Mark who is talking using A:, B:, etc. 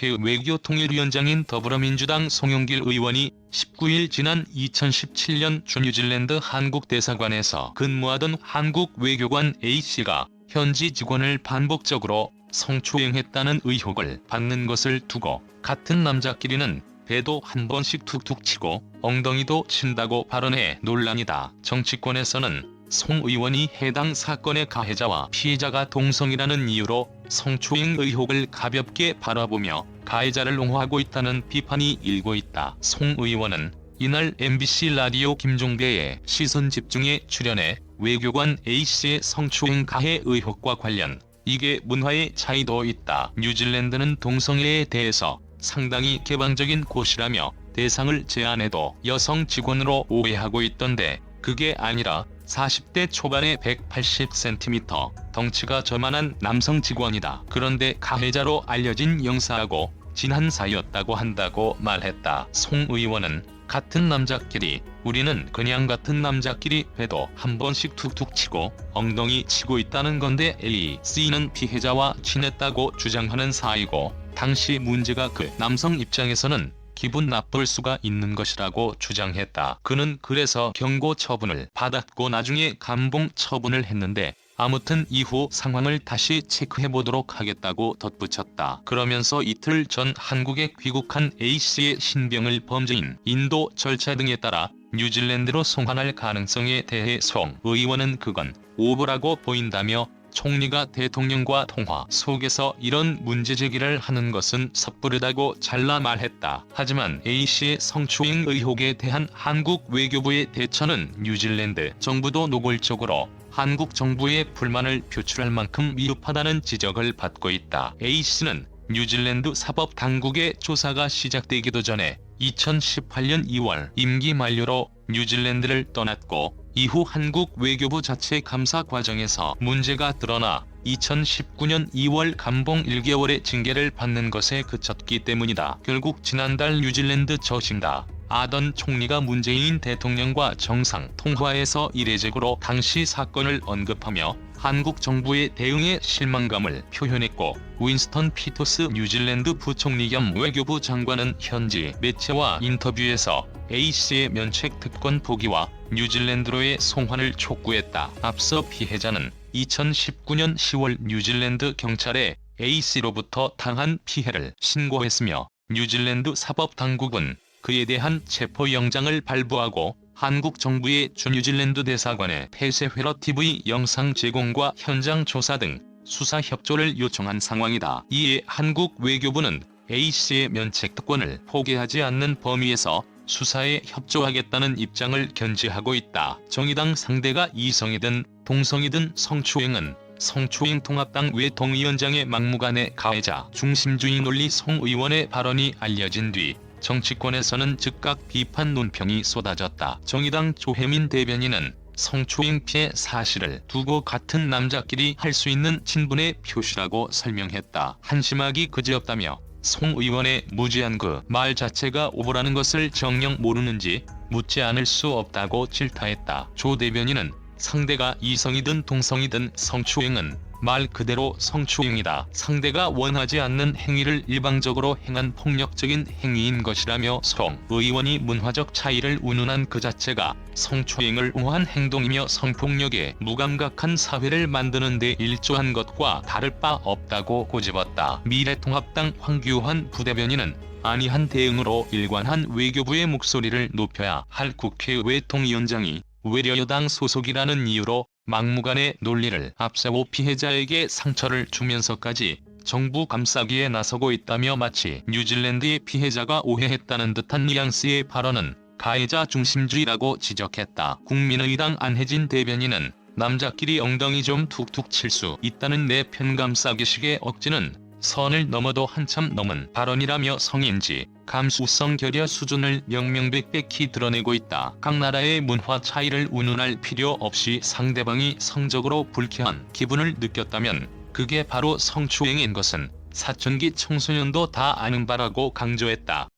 A: 국회 외교통일위원장인 더불어민주당 송영길 의원이 19일 지난 2017년 주 뉴질랜드 한국 대사관에서 근무하던 한국 외교관 A씨가 현지 직원을 반복적으로 성추행했다는 의혹을 받는 것을 두고 같은 남자끼리는 배도 한 번씩 툭툭 치고 엉덩이도 친다고 발언해 논란이다. 정치권에서는 송 의원이 해당 사건의 가해자와 피해자가 동성이라는 이유로 성추행 의혹을 가볍게 바라보며 가해자를 옹호하고 있다는 비판이 일고 있다. 송 의원은 이날 MBC 라디오 김종배의 시선 집중에 출연해 외교관 A씨의 성추행 가해 의혹과 관련 이게 문화의 차이도 있다. 뉴질랜드는 동성애에 대해서 상당히 개방적인 곳이라며 대상을 제한해도 여성 직원으로 오해하고 있던데 그게 아니라 40대 초반의 180cm 덩치가 저만한 남성 직원이다. 그런데 가해자로 알려진 영사하고 진한 사이였다고 한다고 말했다. 송 의원은 같은 남자끼리 우리는 그냥 같은 남자끼리 배도 한 번씩 툭툭 치고 엉덩이 치고 있다는 건데 A, C는 피해자와 친했다고 주장하는 사이고 당시 문제가 그 남성 입장에서는 기분 나쁠 수가 있는 것이라고 주장했다. 그는 그래서 경고 처분을 받았고 나중에 감봉 처분을 했는데 아무튼 이후 상황을 다시 체크해보도록 하겠다고 덧붙였다. 그러면서 이틀 전 한국에 귀국한 A씨의 신병을 범죄인 인도 절차 등에 따라 뉴질랜드로 송환할 가능성에 대해 송 의원은 그건 오보라고 보인다며 총리가 대통령과 통화 속에서 이런 문제 제기를 하는 것은 섣부르다고 잘라 말했다. 하지만 A씨의 성추행 의혹에 대한 한국 외교부의 대처는 뉴질랜드 정부도 노골적으로 한국 정부의 불만을 표출할 만큼 미흡하다는 지적을 받고 있다. A씨는 뉴질랜드 사법 당국의 조사가 시작되기도 전에 2018년 2월 임기 만료로 뉴질랜드를 떠났고 이후 한국 외교부 자체 감사 과정에서 문제가 드러나 2019년 2월 감봉 1개월의 징계를 받는 것에 그쳤기 때문이다. 결국 지난달 뉴질랜드 저신다. 아던 총리가 문재인 대통령과 정상 통화에서 이례적으로 당시 사건을 언급하며 한국 정부의 대응에 실망감을 표현했고 윈스턴 피터스 뉴질랜드 부총리 겸 외교부 장관은 현지 매체와 인터뷰에서 A씨의 면책 특권 포기와 뉴질랜드로의 송환을 촉구했다. 앞서 피해자는 2019년 10월 뉴질랜드 경찰에 A씨로부터 당한 피해를 신고했으며 뉴질랜드 사법당국은 그에 대한 체포영장을 발부하고 한국 정부의 주뉴질랜드 대사관에 폐쇄회로 TV 영상 제공과 현장 조사 등 수사 협조를 요청한 상황이다. 이에 한국 외교부는 A씨의 면책 특권을 포기하지 않는 범위에서 수사에 협조하겠다는 입장을 견지하고 있다. 정의당 상대가 이성이든 동성이든 성추행은 성추행 통합당 외통위원장의 막무가내 가해자 중심주의 논리 송 의원의 발언이 알려진 뒤 정치권에서는 즉각 비판 논평이 쏟아졌다. 정의당 조혜민 대변인은 성추행 피해 사실을 두고 같은 남자끼리 할 수 있는 친분의 표시라고 설명했다. 한심하기 그지없다며 송 의원의 무지한 그 말 자체가 오보라는 것을 정녕 모르는지 묻지 않을 수 없다고 질타했다. 조 대변인은 상대가 이성이든 동성이든 성추행은 말 그대로 성추행이다. 상대가 원하지 않는 행위를 일방적으로 행한 폭력적인 행위인 것이라며 송 의원이 문화적 차이를 운운한 그 자체가 성추행을 옹호한 행동이며 성폭력에 무감각한 사회를 만드는 데 일조한 것과 다를 바 없다고 고집었다. 미래통합당 황교안 부대변인은 아니한 대응으로 일관한 외교부의 목소리를 높여야 할 국회 외 통위원장이 외려 여당 소속이라는 이유로 막무가내 논리를 앞세워 피해자에게 상처를 주면서까지 정부 감싸기에 나서고 있다며 마치 뉴질랜드의 피해자가 오해했다는 듯한 뉘앙스의 발언은 가해자 중심주의라고 지적했다. 국민의당 안혜진 대변인은 남자끼리 엉덩이 좀 툭툭 칠 수 있다는 내 편감싸기식의 억지는 선을 넘어도 한참 넘은 발언이라며 성인지 감수성 결여 수준을 명명백백히 드러내고 있다. 각 나라의 문화 차이를 운운할 필요 없이 상대방이 성적으로 불쾌한 기분을 느꼈다면 그게 바로 성추행인 것은 사춘기 청소년도 다 아는 바라고 강조했다.